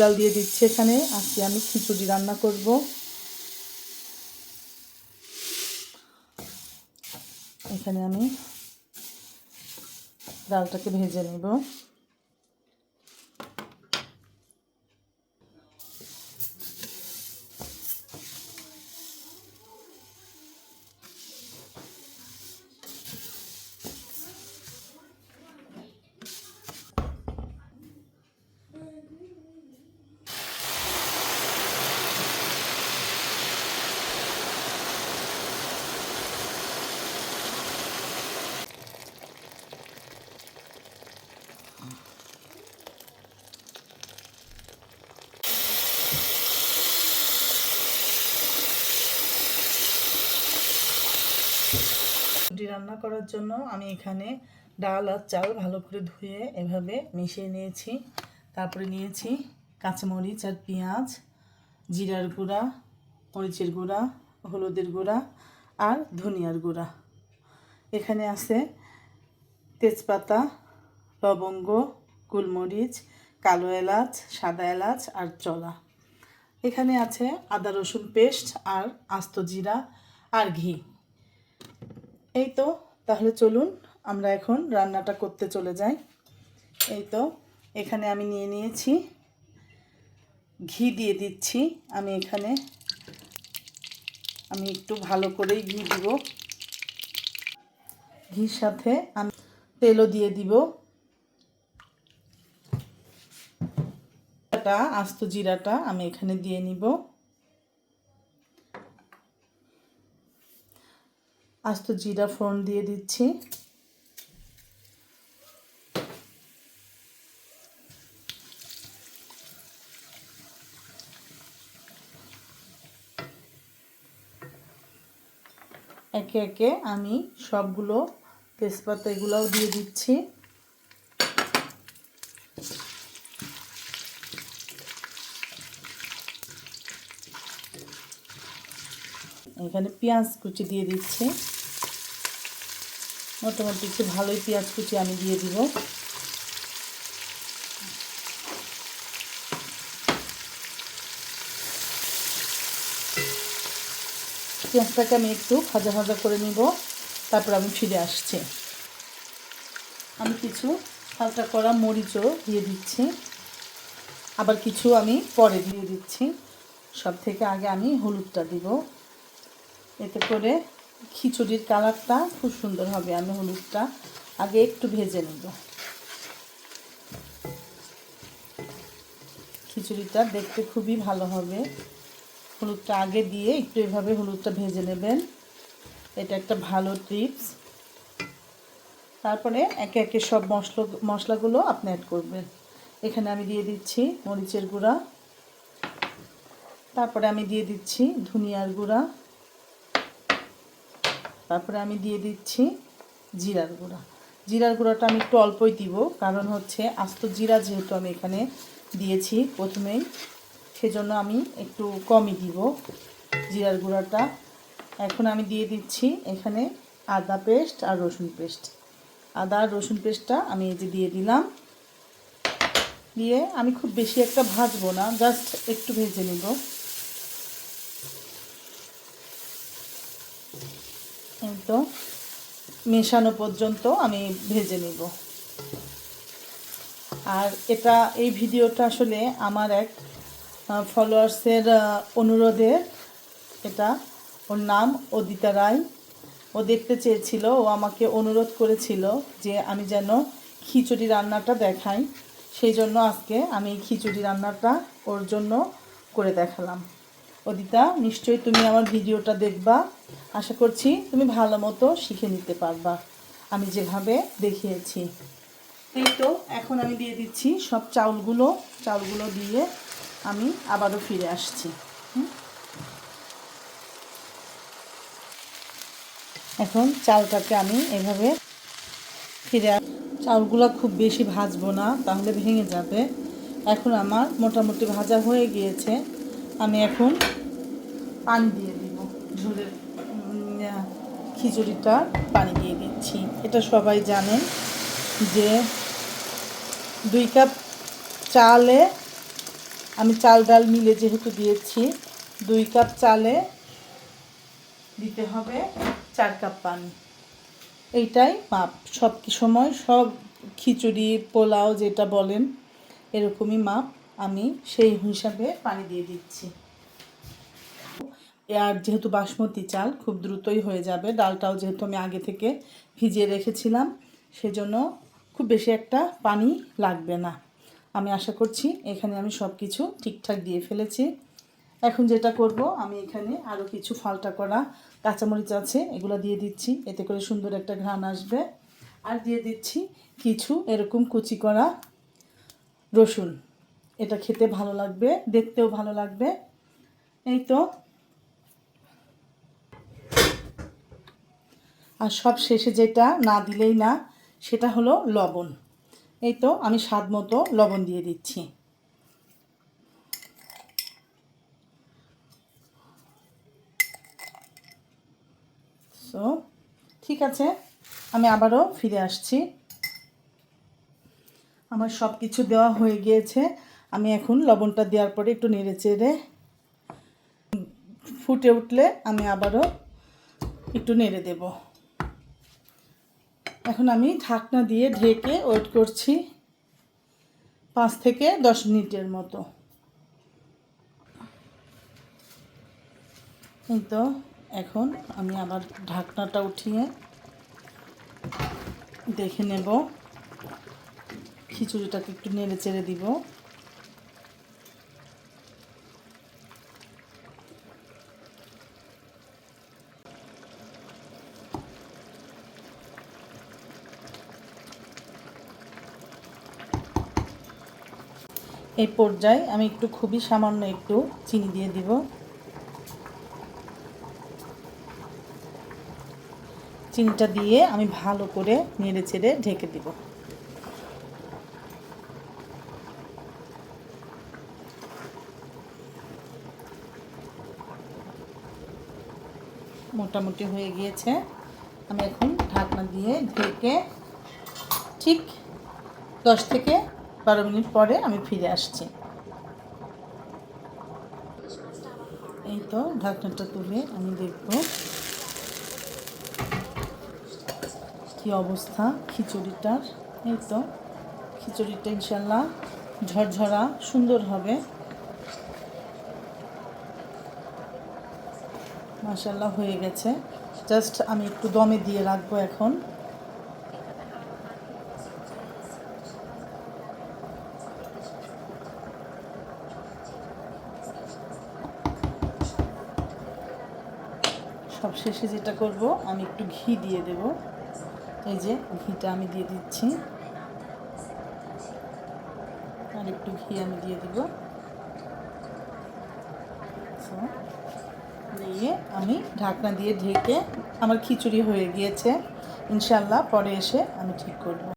ডাল দিয়ে দিচ্ছি এখানে। আজকে আমি খিচুড়ি রান্না করব। এখানে আমি ডালটাকে ভেজে নেব। রুটি রান্না করার জন্য আমি এখানে ডাল আর চাল ভালো করে ধুয়ে এভাবে মিশিয়ে নিয়েছি। তারপরে নিয়েছি কাঁচামরিচ আর পেঁয়াজ, জিরার গুঁড়া, মরিচের গুঁড়া, হলুদের গুঁড়া আর ধনিয়ার গুঁড়া। এখানে আছে তেজপাতা, লবঙ্গ, গোলমরিচ, কালো এলাচ, সাদা এলাচ আর চলা। এখানে আছে আদা রসুন পেস্ট আর আস্ত জিরা আর ঘি। এই তো, তাহলে চলুন আমরা এখন রান্নাটা করতে চলে যাই। এই তো, এখানে আমি নিয়ে নিয়েছি, ঘি দিয়ে দিচ্ছি। আমি এখানে, আমি একটু ভালো করেই ঘি দিব। ঘির সাথে আমি তেলও দিয়ে দিব। আস্ত জিরাটা আমি এখানে দিয়ে নিব। আস্ত জিরা ফোড়ন দিয়ে দিচ্ছি। একে একে আমি সবগুলো তেজপাতা এগুলোও দিয়ে দিচ্ছি। এখানে পেঁয়াজ কুচি দিয়ে দিচ্ছি। মোটামুটি একটু ভালোই পেঁয়াজ কুচি আমি দিয়ে দিব। পেঁয়াজটাকে আমি একটু ভাজা ভাজা করে নিব, তারপর আমি ফিরে আসছি। আমি কিছু হালকা করা মরিচও দিয়ে দিচ্ছি। আবার কিছু আমি পরে দিয়ে দিচ্ছি। সব থেকে আগে আমি হলুদটা দিব। এতে করে খিচুড়ির কালারটা খুব সুন্দর হবে আমি হলুদটা। আগে একটু ভেজে নেব। খিচুড়িটা দেখতে খুবই ভালো হবে। হলুদটা আগে দিয়ে একটু এভাবে হলুদটা ভেজে নেবেন। এটা একটা ভালো টিপস। তারপরে একে একে সব মশলা, মশলাগুলো আপনি অ্যাড করবেন। এখানে আমি দিয়ে দিচ্ছি মরিচের গুঁড়া। তারপরে আমি দিয়ে দিচ্ছি ধনিয়ার গুঁড়া। তারপরে আমি দিয়ে দিচ্ছি জিরার গুঁড়া। জিরার গুঁড়াটা আমি একটু অল্পই দিব, কারণ হচ্ছে আস্ত জিরা যেহেতু আমি এখানে দিয়েছি প্রথমেই, সেজন্য আমি একটু কমই দিব জিরার গুঁড়াটা। এখন আমি দিয়ে দিচ্ছি এখানে আদা পেস্ট আর রসুন পেস্ট। আদা আর রসুন পেস্টটা আমি এই যে দিয়ে দিলাম। দিয়ে আমি খুব বেশি একটা ভাজবো না, জাস্ট একটু ভেজে নিব। এই তো মেশানো পর্যন্ত আমি ভেজে নিব। আর এটা, এই ভিডিওটা আসলে আমার এক ফলোয়ার্সের অনুরোধে এটা, ওর নাম অদিতা রায়। ও দেখতে চেয়েছিল, ও আমাকে অনুরোধ করেছিল যে আমি যেন খিচুড়ি রান্নাটা দেখাই। সেই জন্য আজকে আমি খিচুড়ি রান্নাটা ওর জন্য করে দেখালাম। অদিতা, নিশ্চয়ই তুমি আমার ভিডিওটা দেখবা। আশা করছি তুমি ভালো মতো শিখে নিতে পারবা। আমি যেভাবে দেখিয়েছি। এই তো, এখন আমি দিয়ে দিচ্ছি সব চাউলগুলো। চাউলগুলো দিয়ে আমি আবারও ফিরে আসছি। এখন চালটাকে আমি এভাবে ফিরে চাউলগুলো খুব বেশি ভাজবো না, তাহলে ভেঙে যাবে। এখন আমার মোটামুটি ভাজা হয়ে গিয়েছে। আমি এখন পানি দিয়ে দিব। ঝোলের খিচুড়িটা পানি দিয়ে দিচ্ছি। এটা সবাই জানেন যে দুই কাপ চালে আমি চাল, ডাল মিলে যেহেতু দিয়েছি, দুই কাপ চালে দিতে হবে চার কাপ পানি। এইটাই মাপ। সব সময় সব খিচুড়ি, পোলাও যেটা বলেন, এরকমই মাপ। আমি সেই হিসাবে পানি দিয়ে দিচ্ছি। আর যেহেতু বাসমতি চাল, খুব দ্রুতই হয়ে যাবে। ডালটাও যেহেতু আমি আগে থেকে ভিজিয়ে রেখেছিলাম, সেজন্য খুব বেশি একটা পানি লাগবে না। আমি আশা করছি এখানে আমি সব কিছু ঠিকঠাক দিয়ে ফেলেছি। এখন যেটা করব, আমি এখানে আরও কিছু ফালটা করা কাঁচামরিচ আছে, এগুলো দিয়ে দিচ্ছি। এতে করে সুন্দর একটা ঘ্রাণ আসবে। আর দিয়ে দিচ্ছি কিছু এরকম কুচি করা রসুন। এটা খেতে ভালো লাগবে, দেখতেও ভালো লাগবে। এই তো। আর সব শেষে যেটা না দিলেই না, সেটা হলো লবণ। এই তো, আমি স্বাদ মতো লবণ দিয়ে দিচ্ছি। সো ঠিক আছে, আমি আবারও ফিরে আসছি। আমার সব কিছু দেওয়া হয়ে গিয়েছে। আমি এখন লবণটা দেওয়ার পরে একটু নেড়ে চেড়ে ফুটে উঠলে আমি আবারও একটু নেড়ে দেব। এখন আমি ঢাকনা দিয়ে ঢেকে ওয়েট করছি পাঁচ থেকে দশ মিনিটের মতো। কিন্তু এখন আমি আবার ঢাকনাটা উঠিয়ে দেখে নেব। খিচুড়িটাকে একটু নেড়ে চেড়ে দিব। এই পর্যায়ে আমি একটু খুবই সামান্য একটু চিনি দিয়ে দিব। চিনিটা দিয়ে আমি ভালো করে নেড়ে চেড়ে ঢেকে দিব। মোটামুটি হয়ে গিয়েছে। আমি এখন ঢাকনা দিয়ে ঢেকে ঠিক দশ থেকে বারো মিনিট পরে আমি ফিরে আসছি। এই তো ঢাকনাটা তুলে আমি দেখব কি অবস্থা খিচুড়িটার। এই তো খিচুড়িটা ইনশাল্লাহ ঝরঝরা সুন্দর হবে। মাসাল্লাহ হয়ে গেছে। জাস্ট আমি একটু দমে দিয়ে রাখব এখন। সব শেষে যেটা করব, আমি একটু ঘি দিয়ে দেব। এই যে, ঘিটা আমি দিয়ে দিচ্ছি। আর একটু ঘি আমি দিয়ে দেব। দিয়ে আমি ঢাকনা দিয়ে ঢেকে, আমার খিচুড়ি হয়ে গিয়েছে। ইনশাল্লাহ পরে এসে আমি ঠিক করব।